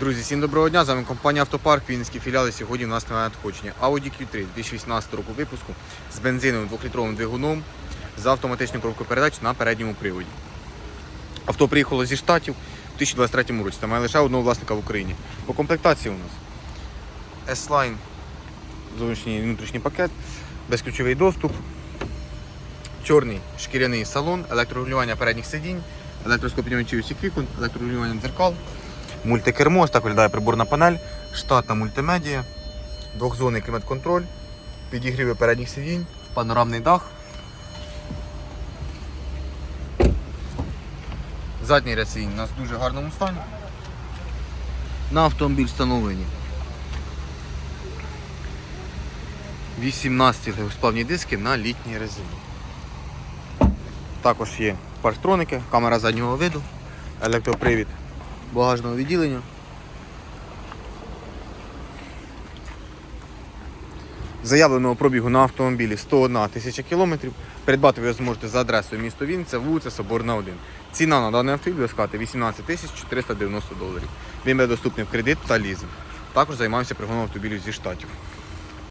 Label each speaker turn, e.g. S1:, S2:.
S1: Друзі, всім доброго дня. З вами компанія Автопарк, Вінницький філіал. Сьогодні у нас на надходження Audi Q3 2018 року випуску з бензиновим 2-літровим двигуном з автоматичною коробкою передач на передньому приводі. Авто приїхало зі штатів у 2023 році та має лише одного власника в Україні. По комплектації у нас S-Line, зовнішній і внутрішній пакет, безключовий доступ, чорний шкіряний салон, електрорегулювання передніх сидінь, електроскопінювачі усіх вікон, електрорегулювання дзеркал, мультикермо, так виглядає приборна панель, штатна мультимедія, двохзонний клімат-контроль, підігріви передніх сидінь, панорамний дах. Задній ряд сидінь у нас в дуже гарному стані. На автомобіль встановлені. 18 легкосплавні диски на літній резині. Також є парктроники, камера заднього виду, електропривід багажного відділення. Заявленого пробігу на автомобілі 101 тисяча кілометрів. Придбати ви зможете за адресою місто Вінниця, вулиця Соборна 1. Ціна на даний автомобіль буде складати 18 тисяч 490 доларів. Він буде доступний в кредит та лізинг. Також займаємося пригоном автомобілів зі штатів.